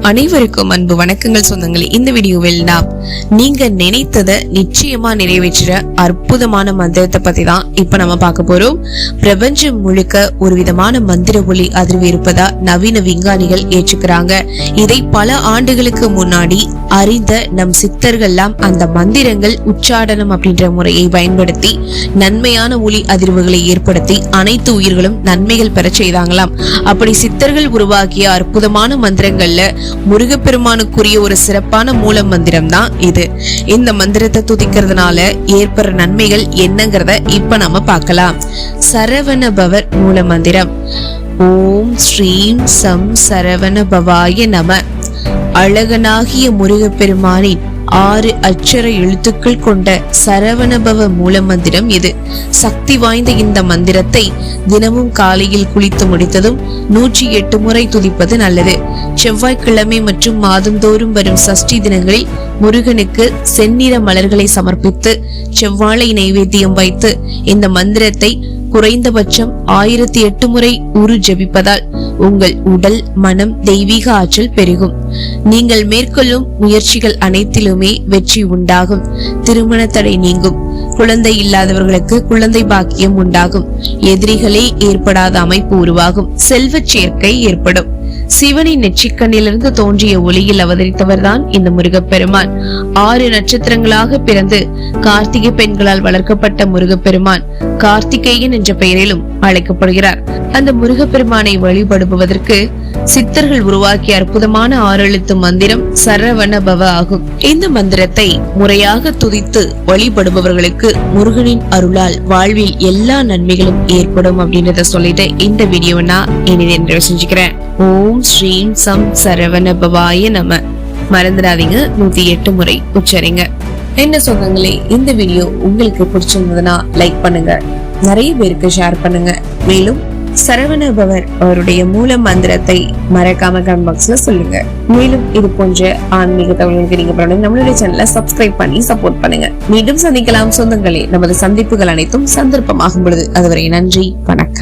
அனைவருக்கும் அன்பு வணக்கங்கள் சொந்தங்களே. இந்த வீடியோவில் நாம் நீங்க நினைத்ததை நிச்சயமா நிறைவேற்றுற அற்புதமான மந்திரத்தை பத்தி தான் இப்ப நம்ம பார்க்க போறோம். பிரபஞ்சம் முழுக்க ஒரு விதமான மந்திர ஒளி அதிர்வு இருப்பதா நவீன விஞ்ஞானிகள் ஏற்றுக்கிறாங்க. இதை பல ஆண்டுகளுக்கு முன்னாடி அறிந்த நம் சித்தர்கள்லாம் அந்த மந்திரங்கள் உச்சாடனம் அப்படின்ற முறையை பயன்படுத்தி நன்மையான ஒளி அதிர்வுகளை ஏற்படுத்தி அனைத்து உயிர்களும் நன்மைகள் பெற செய்தாங்களாம். அப்படி சித்தர்கள் உருவாக்கிய அற்புதமான மந்திரங்கள்ல முருகப்பெருமானுக்குரிய ஒரு சிறப்பான மூல மந்திரம் தான் இது. இந்த மந்திரத்தை துதிக்கிறதுனால ஏற்படுற நன்மைகள் என்னங்கிறத இப்ப நாம பார்க்கலாம். சரவண பவர் மூல மந்திரம். ஓம் ஸ்ரீம் சம் சரவண பவாய நம. அழகனாகிய முருகப்பெருமானின் ஆறு அச்சர எழுத்துக்கள் கொண்ட சரவணபவ மூல மந்திரம் இது. சக்தி வாய்ந்த இந்த மந்திரத்தை தினமும் காலையில் குளித்து முடித்ததும் நூற்றி எட்டு முறை துதிப்பது நல்லது. செவ்வாய்க்கிழமை மற்றும் மாதந்தோறும் வரும் சஷ்டி தினங்களில் முருகனுக்கு செந்நிற மலர்களை சமர்ப்பித்து செவ்வாழை நைவேத்தியம் வைத்து இந்த மந்திரத்தை குறைந்தபட்சம் ஆயிரத்தி எட்டு முறை உரு ஜெபிப்பதால் உங்கள் உடல் மனம் தெய்வீக ஆற்றல் பெருகும். நீங்கள் மேற்கொள்ளும் முயற்சிகள் அனைத்திலுமே வெற்றி உண்டாகும். திருமண தடை நீங்கும். குழந்தை இல்லாதவர்களுக்கு குழந்தை பாக்கியம் உண்டாகும். எதிரிகளே ஏற்படாத அமைப்பு உருவாகும். செல்வச் சேர்க்கை ஏற்படும். சிவனின் நெற்றிக்கண்ணிலிருந்து தோன்றிய ஒளியில் அவதரித்தவர்தான் இந்த முருகப்பெருமான். ஆறு நட்சத்திரங்களாக பிறந்து கார்த்திகை பெண்களால் வளர்க்கப்பட்ட முருகப்பெருமான் கார்த்திகேயன் என்ற பெயரிலும் அழைக்கப்படுகிறார். அந்த முருகப்பெருமானை வழிபடுபவதற்கு சித்தர்கள் உருவாக்கிய அற்புதமான ஆறெழுத்து மந்திரம் சரவண பவ ஆகும். இந்த மந்திரத்தை முறையாக துதித்து வழிபடுபவர்களுக்கு முருகனின் அருளால் வாழ்வில் எல்லா நன்மைகளும் ஏற்படும் அப்படின்றத சொல்லிட்டு இந்த வீடியோ நான் இனி நிறைவு செஞ்சுக்கிறேன். ஓம் ஸ்ரீம் சம் சரவண பவாய நம. மறந்துடாதீங்க நூத்தி எட்டு முறை உச்சரிங்க. என்ன சொந்தங்களே இந்த வீடியோ உங்களுக்கு பிடிச்சிருந்ததுன்னா லைக் பண்ணுங்க. நிறைய பேருக்கு ஷேர் பண்ணுங்க. மேலும் சரவணபவர் அவருடைய மூல மந்திரத்தை மறக்காம கமெண்ட் பாக்ஸ்ல சொல்லுங்க. மேலும் இது போன்ற ஆன்மீக தகவல்களுக்கு நீங்க நம்மளுடைய சேனலை சப்ஸ்கிரைப் பண்ணி சப்போர்ட் பண்ணுங்க. மீண்டும் சந்திக்கலாம் சொந்தங்களே. நமது சந்திப்புகள் அனைத்தும் சந்தர்ப்பமாகும் பொழுது. அதுவரை நன்றி வணக்கம்.